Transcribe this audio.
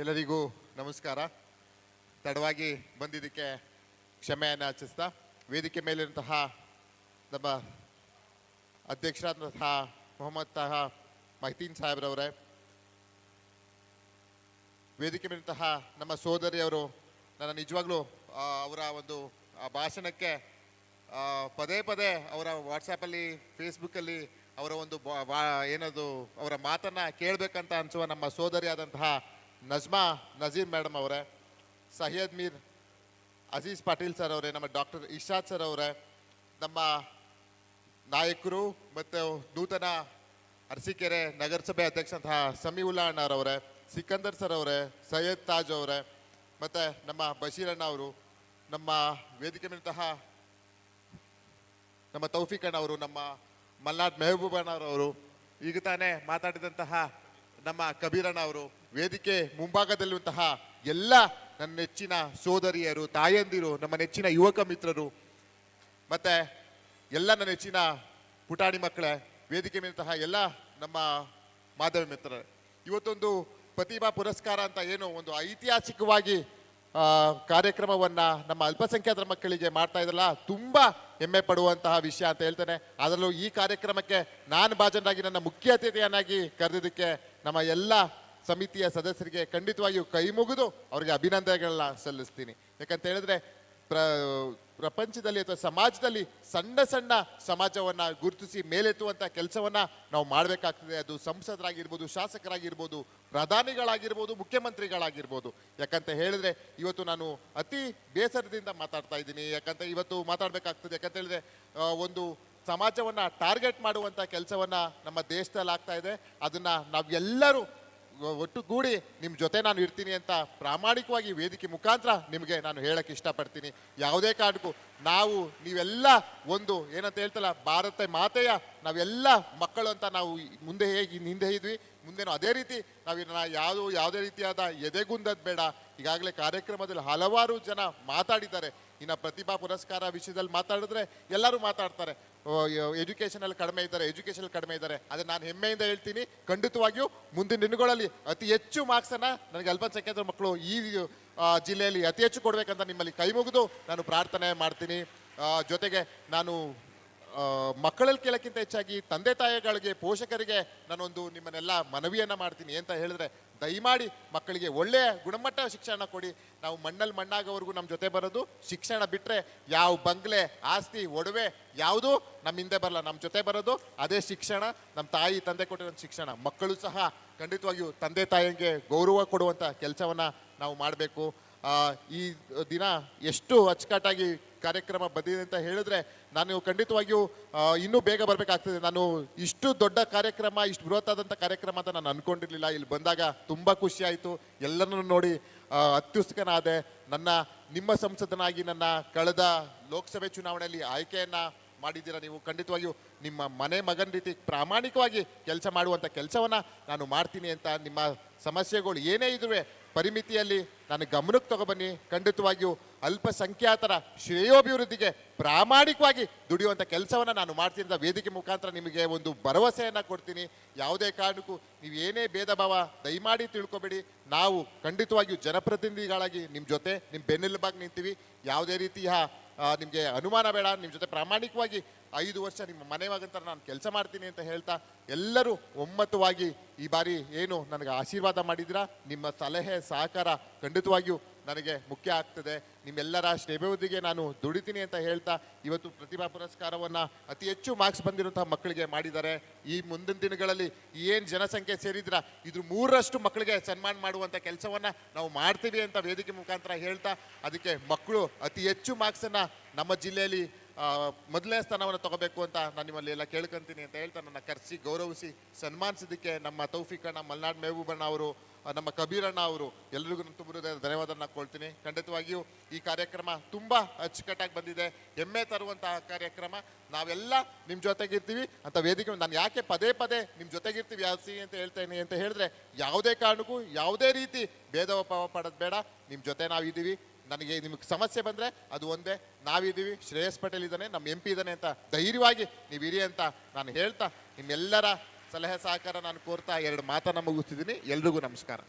ಎಲ್ಲರಿಗೂ ನಮಸ್ಕಾರ. ತಡವಾಗಿ ಬಂದಿದ್ದಕ್ಕೆ ಕ್ಷಮೆಯನ್ನು ಆಚರಿಸ್ತಾ, ವೇದಿಕೆ ಮೇಲಿರುವಂತಹ ನಮ್ಮ ಅಧ್ಯಕ್ಷರಾದಂತಹ ಮೊಹಮ್ಮದ್ ತಹ ಮಹತೀನ್ ಸಾಹೇಬ್ರವರೇ, ವೇದಿಕೆ ಮೇಲಿರುವಂತಹ ನಮ್ಮ ಸೋದರಿಯವರು ನನ್ನ ನಿಜವಾಗ್ಲೂ ಅವರ ಒಂದು ಭಾಷಣಕ್ಕೆ ಪದೇ ಪದೇ ಅವರ ವಾಟ್ಸಪ್ಪಲ್ಲಿ ಫೇಸ್ಬುಕ್ಕಲ್ಲಿ ಅವರ ಒಂದು ಏನದು, ಅವರ ಮಾತನ್ನ ಕೇಳಬೇಕಂತ ಅನಿಸುವ ನಮ್ಮ ಸೋದರಿಯಾದಂತಹ ನಜ್ಮಾ ನಜೀರ್ ಮೇಡಮ್ ಅವರೇ ಸಹ್ಯದ್ ಮೀರ್ ಅಜೀಜ್ ಪಾಟೀಲ್ ಸರ್ ಅವರೇ, ನಮ್ಮ ಡಾಕ್ಟರ್ ಇಶಾದ್ ಸರ್ ಅವರೇ, ನಮ್ಮ ನಾಯಕರು ಮತ್ತು ನೂತನ ಅರಸೀಕೆರೆ ನಗರಸಭೆ ಅಧ್ಯಕ್ಷಂತಹ ಸಮೀವುಲ್ಲಾ ಅಣ್ಣರವರೇ ಸಿಕಂದರ್ ಸರ್ ಅವರೇ, ಸೈಯದ್ ತಾಜ್ ಅವರೇ, ಮತ್ತು ನಮ್ಮ ಬಶೀರ್ ಅಣ್ಣ ಅವರು, ನಮ್ಮ ವೇದಿಕೆ ನಮ್ಮ ತೌಫಿಕ್ ಅಣ್ಣ ಅವರು, ನಮ್ಮ ಮಲ್ನಾಡ್ ಮೆಹಬೂಬ್ ಅಣ್ಣವರು ಈಗ ತಾನೇ ಮಾತಾಡಿದಂತಹ ನಮ್ಮ ಕಬೀರಣ್ಣ ಅವರು ವೇದಿಕೆ ಮುಂಭಾಗದಲ್ಲಿರುವಂತಹ ಎಲ್ಲ ನನ್ನ ನೆಚ್ಚಿನ ಸೋದರಿಯರು, ತಾಯಂದಿರು, ನಮ್ಮ ನೆಚ್ಚಿನ ಯುವಕ ಮಿತ್ರರು, ಮತ್ತೆ ಎಲ್ಲ ನನ್ನ ನೆಚ್ಚಿನ ಪುಟಾಣಿ ಮಕ್ಕಳೇ, ವೇದಿಕೆ ಮೇಲಂತಹ ಎಲ್ಲ ನಮ್ಮ ಮಾಧವ ಮಿತ್ರರೇ. ಇವತ್ತೊಂದು ಪ್ರತಿಭಾ ಪುರಸ್ಕಾರ ಅಂತ ಏನು ಒಂದು ಐತಿಹಾಸಿಕವಾಗಿ ಕಾರ್ಯಕ್ರಮವನ್ನ ನಮ್ಮ ಅಲ್ಪಸಂಖ್ಯಾತರ ಮಕ್ಕಳಿಗೆ ಮಾಡ್ತಾ ಇದ್ರಲ್ಲ, ತುಂಬಾ ಹೆಮ್ಮೆ ಪಡುವಂತಹ ವಿಷಯ ಅಂತ ಹೇಳ್ತೇನೆ. ಅದರಲ್ಲೂ ಈ ಕಾರ್ಯಕ್ರಮಕ್ಕೆ ನಾನು ಭಾಜನರಾಗಿ ನನ್ನ ಮುಖ್ಯ ಅತಿಥಿಯನ್ನಾಗಿ ಕರೆದಿದ್ದಕ್ಕೆ ನಮ್ಮ ಎಲ್ಲ ಸಮಿತಿಯ ಸದಸ್ಯರಿಗೆ ಖಂಡಿತವಾಗಿಯೂ ಕೈ ಮುಗಿದು ಅವರಿಗೆ ಅಭಿನಂದನೆಗಳನ್ನ ಸಲ್ಲಿಸ್ತೀನಿ. ಯಾಕಂತ ಹೇಳಿದ್ರೆ ಪ್ರ, ಪ್ರಪಂಚದಲ್ಲಿ ಅಥವಾ ಸಮಾಜದಲ್ಲಿ ಸಣ್ಣ ಸಣ್ಣ ಸಮಾಜವನ್ನ ಗುರುತಿಸಿ ಮೇಲೆತ್ತುವಂತ ಕೆಲಸವನ್ನ ನಾವು ಮಾಡಬೇಕಾಗ್ತದೆ. ಅದು ಸಂಸದರಾಗಿರ್ಬೋದು, ಶಾಸಕರಾಗಿರ್ಬೋದು, ಪ್ರಧಾನಿಗಳಾಗಿರ್ಬೋದು, ಮುಖ್ಯಮಂತ್ರಿಗಳಾಗಿರ್ಬೋದು. ಯಾಕಂತ ಹೇಳಿದ್ರೆ ಇವತ್ತು ನಾನು ಅತಿ ಬೇಸರದಿಂದ ಮಾತಾಡ್ತಾ ಇದ್ದೀನಿ. ಯಾಕಂತ ಇವತ್ತು ಮಾತಾಡಬೇಕಾಗ್ತದೆ. ಯಾಕಂತ ಹೇಳಿದ್ರೆ ಒಂದು ಸಮಾಜವನ್ನ ಟಾರ್ಗೆಟ್ ಮಾಡುವಂತ ಕೆಲಸವನ್ನ ನಮ್ಮ ದೇಶದಲ್ಲಿ ಆಗ್ತಾ ಇದೆ. ಅದನ್ನ ನಾವೆಲ್ಲರೂ ಒಟ್ಟುಗೂಡಿ ನಿಮ್ಮ ಜೊತೆ ನಾನು ಇರ್ತೀನಿ ಅಂತ ಪ್ರಾಮಾಣಿಕವಾಗಿ ವೇದಿಕೆ ಮುಖಾಂತರ ನಿಮಗೆ ನಾನು ಹೇಳಕ್ಕೆ ಇಷ್ಟಪಡ್ತೀನಿ. ಯಾವುದೇ ಕಾರಣಕ್ಕೂ ನಾವು, ನೀವೆಲ್ಲ ಒಂದು ಏನಂತ ಹೇಳ್ತಲ್ಲ, ಭಾರತ ಮಾತೆಯ ನಾವೆಲ್ಲ ಮಕ್ಕಳು ಅಂತ ನಾವು ಮುಂದೆ ಹೇಗೆ ಹಿಂದೆ ಇದ್ವಿ. ಮುಂದೇನು ಅದೇ ರೀತಿ ನಾವು ಯಾವುದು, ಯಾವುದೇ ರೀತಿಯಾದ ಎದೆಗುಂದದ್ದು ಬೇಡ. ಈಗಾಗಲೇ ಕಾರ್ಯಕ್ರಮದಲ್ಲಿ ಹಲವಾರು ಜನ ಮಾತಾಡಿದ್ದಾರೆ. ಇನ್ನು ಪ್ರತಿಭಾ ಪುರಸ್ಕಾರ ವಿಷಯದಲ್ಲಿ ಮಾತಾಡಿದ್ರೆ ಎಲ್ಲರೂ ಮಾತಾಡ್ತಾರೆ. ಎಜುಕೇಷನಲ್ಲಿ ಕಡಿಮೆ ಇದ್ದಾರೆ ಎಜುಕೇಷನ್ ಕಡಿಮೆ ಇದ್ದಾರೆ. ಆದರೆ ನಾನು ಹೆಮ್ಮೆಯಿಂದ ಹೇಳ್ತೀನಿ, ಖಂಡಿತವಾಗಿಯೂ ಮುಂದಿನ ದಿನಗಳಲ್ಲಿ ಅತಿ ಹೆಚ್ಚು ಮಾರ್ಕ್ಸನ್ನು ನನಗೆ ಅಲ್ಪಸಂಖ್ಯಾತರ ಮಕ್ಕಳು ಈ ಜಿಲ್ಲೆಯಲ್ಲಿ ಅತಿ ಹೆಚ್ಚು ಕೊಡಬೇಕಂತ ನಿಮ್ಮಲ್ಲಿ ಕೈ ಮುಗಿದು ನಾನು ಪ್ರಾರ್ಥನೆ ಮಾಡ್ತೀನಿ. ಜೊತೆಗೆ ನಾನು ಮಕ್ಕಳಲ್ಲಿ ಕೇಳೋಕ್ಕಿಂತ ಹೆಚ್ಚಾಗಿ ತಂದೆ ತಾಯಿಗಳಿಗೆ, ಪೋಷಕರಿಗೆ ನಾನೊಂದು ನಿಮ್ಮನ್ನೆಲ್ಲ ಮನವಿಯನ್ನು ಮಾಡ್ತೀನಿ ಅಂತ ಹೇಳಿದ್ರೆ ದಯಮಾಡಿ ಮಕ್ಕಳಿಗೆ ಒಳ್ಳೆಯ ಗುಣಮಟ್ಟ ಶಿಕ್ಷಣ ಕೊಡಿ. ನಾವು ಮಣ್ಣಲ್ಲಿ ಮಣ್ಣಾಗೋವರೆಗೂ ನಮ್ಮ ಜೊತೆ ಬರೋದು. ಶಿಕ್ಷಣ ಬಿಟ್ಟರೆ ಯಾವ ಬಂಗ್ಲೆ, ಆಸ್ತಿ, ಒಡವೆ ಯಾವುದೂ ನಮ್ಮ ಹಿಂದೆ ಬರಲ್ಲ. ನಮ್ಮ ಜೊತೆ ಬರೋದು ಅದೇ ಶಿಕ್ಷಣ. ನಮ್ಮ ತಾಯಿ, ತಂದೆ ಕೊಟ್ಟಿರೋ ಶಿಕ್ಷಣ. ಮಕ್ಕಳು ಸಹ ಖಂಡಿತವಾಗಿಯೂ ತಂದೆ ತಾಯಿಗೆ ಗೌರವ ಕೊಡುವಂಥ ಕೆಲಸವನ್ನು ನಾವು ಮಾಡಬೇಕು. ಈ ದಿನ ಎಷ್ಟು ಅಚ್ಚುಕಟ್ಟಾಗಿ ಕಾರ್ಯಕ್ರಮ ಬಂದಿದೆ ಅಂತ ಹೇಳಿದ್ರೆ, ನಾನು ಖಂಡಿತವಾಗಿಯೂ ಇನ್ನೂ ಬೇಗ ಬರಬೇಕಾಗ್ತದೆ. ನಾನು ಇಷ್ಟು ದೊಡ್ಡ ಕಾರ್ಯಕ್ರಮ, ಇಷ್ಟು ಬೃಹತ್ತಾದಂಥ ಕಾರ್ಯಕ್ರಮ ಅಂತ ನಾನು ಅನ್ಕೊಂಡಿರಲಿಲ್ಲ. ಇಲ್ಲಿ ಬಂದಾಗ ತುಂಬ ಖುಷಿ ಆಯಿತು. ಎಲ್ಲರನ್ನು ನೋಡಿ ಅತ್ಯುತ್ಸುಕನಾದೆ. ನನ್ನ, ನಿಮ್ಮ ಸಂಸದನಾಗಿ ನನ್ನ ಕಳೆದ ಲೋಕಸಭೆ ಚುನಾವಣೆಯಲ್ಲಿ ಆಯ್ಕೆಯನ್ನು ಮಾಡಿದ್ದೀರಾ ನೀವು? ಖಂಡಿತವಾಗಿಯೂ ನಿಮ್ಮ ಮನೆ ಮಗನ ರೀತಿ ಪ್ರಾಮಾಣಿಕವಾಗಿ ಕೆಲಸ ಮಾಡುವಂಥ ಕೆಲಸವನ್ನು ನಾನು ಮಾಡ್ತೀನಿ ಅಂತ ನಿಮ್ಮ ಸಮಸ್ಯೆಗಳು ಏನೇ ಇದುವೆ ಪರಿಮಿತಿಯಲ್ಲಿ ನಾನು ಗಮನಕ್ಕೆ ತಗೊಬನ್ನಿ. ಖಂಡಿತವಾಗಿಯೂ ಅಲ್ಪಸಂಖ್ಯಾತರ ಶ್ರೇಯೋಭಿವೃದ್ಧಿಗೆ ಪ್ರಾಮಾಣಿಕವಾಗಿ ದುಡಿಯುವಂಥ ಕೆಲಸವನ್ನು ನಾನು ಮಾಡ್ತೀನಿ ವೇದಿಕೆ ಮುಖಾಂತರ ನಿಮಗೆ ಒಂದು ಭರವಸೆಯನ್ನು ಕೊಡ್ತೀನಿ. ಯಾವುದೇ ಕಾರಣಕ್ಕೂ ನೀವು ಏನೇ ಭೇದ ಭಾವ, ದಯಮಾಡಿ ತಿಳ್ಕೊಬೇಡಿ. ನಾವು ಖಂಡಿತವಾಗಿಯೂ ಜನಪ್ರತಿನಿಧಿಗಳಾಗಿ ನಿಮ್ಮ ಜೊತೆ ನಿಮ್ಮ ಬೆನ್ನೆಲುಬಾಗಿ ನಿಂತೀವಿ. ಯಾವುದೇ ರೀತಿಯ ನಿಮಗೆ ಅನುಮಾನ ಬೇಡ. ನಿಮ್ಮ ಜೊತೆ ಪ್ರಾಮಾಣಿಕವಾಗಿ ಐದು ವರ್ಷ ನಿಮ್ಮ ಮನೆ ಮಗಂತರ ನಾನು ಕೆಲಸ ಮಾಡ್ತೀನಿ ಅಂತ ಹೇಳ್ತಾ ಎಲ್ಲರೂ ಒಮ್ಮತವಾಗಿ ಈ ಬಾರಿ ಏನು ನನಗೆ ಆಶೀರ್ವಾದ ಮಾಡಿದಿರಾ ನಿಮ್ಮ ಸಲಹೆ, ಸಹಕಾರ ಖಂಡಿತವಾಗಿಯೂ ನನಗೆ ಮುಖ್ಯ ಆಗ್ತದೆ. ನಿಮ್ಮೆಲ್ಲರ ಶ್ರೇಭಿವೃದ್ಧಿಗೆ ನಾನು ದುಡಿತೀನಿ ಅಂತ ಹೇಳ್ತಾ ಇವತ್ತು ಪ್ರತಿಭಾ ಪುರಸ್ಕಾರವನ್ನು ಅತಿ ಹೆಚ್ಚು ಮಾರ್ಕ್ಸ್ ಬಂದಿರುವಂತಹ ಮಕ್ಕಳಿಗೆ ಮಾಡಿದ್ದಾರೆ. ಈ ಮುಂದಿನ ದಿನಗಳಲ್ಲಿ ಏನು ಜನಸಂಖ್ಯೆ ಸೇರಿದ್ರ, ಇದ್ರ ಮೂರರಷ್ಟು ಮಕ್ಕಳಿಗೆ ಸನ್ಮಾನ ಮಾಡುವಂಥ ಕೆಲಸವನ್ನ ನಾವು ಮಾಡ್ತೀವಿ ಅಂತ ವೇದಿಕೆ ಮುಖಾಂತರ ಹೇಳ್ತಾ, ಅದಕ್ಕೆ ಮಕ್ಕಳು ಅತಿ ಹೆಚ್ಚು ಮಾರ್ಕ್ಸನ್ನು ನಮ್ಮ ಜಿಲ್ಲೆಯಲ್ಲಿ ಮೊದಲನೇ ಸ್ಥಾನವನ್ನು ತಗೋಬೇಕು ಅಂತ ನಾನು ನಿಮ್ಮಲ್ಲಿ ಎಲ್ಲ ಕೇಳ್ಕೊಂತೀನಿ ಅಂತ ಹೇಳ್ತಾ ನನ್ನ ಕರೆಸಿ ಗೌರವಿಸಿ ಸನ್ಮಾನಿಸಿದ್ದಕ್ಕೆ ನಮ್ಮ ತೌಫಿಕಣ್ಣ ಮಲ್ನಾಡ್ ಮೆಹಬೂಬಣ್ಣ ಅವರು ನಮ್ಮ ಕಬೀರಣ್ಣ ಅವರು, ಎಲ್ರಿಗೂ ನಾನು ತುಂಬ ಧನ್ಯವಾದನ ಕೊಡ್ತೀನಿ. ಖಂಡಿತವಾಗಿಯೂ ಈ ಕಾರ್ಯಕ್ರಮ ತುಂಬ ಅಚ್ಚುಕಟ್ಟಾಗಿ ಬಂದಿದೆ. ಹೆಮ್ಮೆ ತರುವಂತಹ ಕಾರ್ಯಕ್ರಮ. ನಾವೆಲ್ಲ ನಿಮ್ಮ ಜೊತೆಗಿರ್ತೀವಿ ಅಂತ ವೇದಿಕೆ ನಾನು ಯಾಕೆ ಪದೇ ಪದೇ ನಿಮ್ಮ ಜೊತೆಗಿರ್ತೀವಿ ಯಾಸಿ ಅಂತ ಹೇಳ್ತೇನೆ ಅಂತ ಹೇಳಿದ್ರೆ ಯಾವುದೇ ಕಾರಣಕ್ಕೂ ಯಾವುದೇ ರೀತಿ ಭೇದ ಭಾವ ಪಡೋದು ಬೇಡ. ನಿಮ್ಮ ಜೊತೆ ನಾವಿದ್ದೀವಿ. ನನಗೆ ನಿಮಗೆ ಸಮಸ್ಯೆ ಬಂದರೆ ಅದು ಒಂದೇ. ನಾವಿದ್ದೀವಿ, ಶ್ರೇಯಸ್ ಪಟೇಲ್ ಇದ್ದಾನೆ, ನಮ್ಮ ಎಂ ಪಿ ಇದ್ದಾನೆ ಅಂತ ಧೈರ್ಯವಾಗಿ ನೀವು ಇರಿ ಅಂತ ನಾನು ಹೇಳ್ತಾ, ನಿಮ್ಮೆಲ್ಲರ ಸಲಹೆ ಸಹಕಾರ ನಾನು ಕೋರ್ತಾ ಎರಡು ಮಾತನ್ನು ಮುಗಿಸ್ತಿದ್ದೀನಿ. ಎಲ್ರಿಗೂ ನಮಸ್ಕಾರ.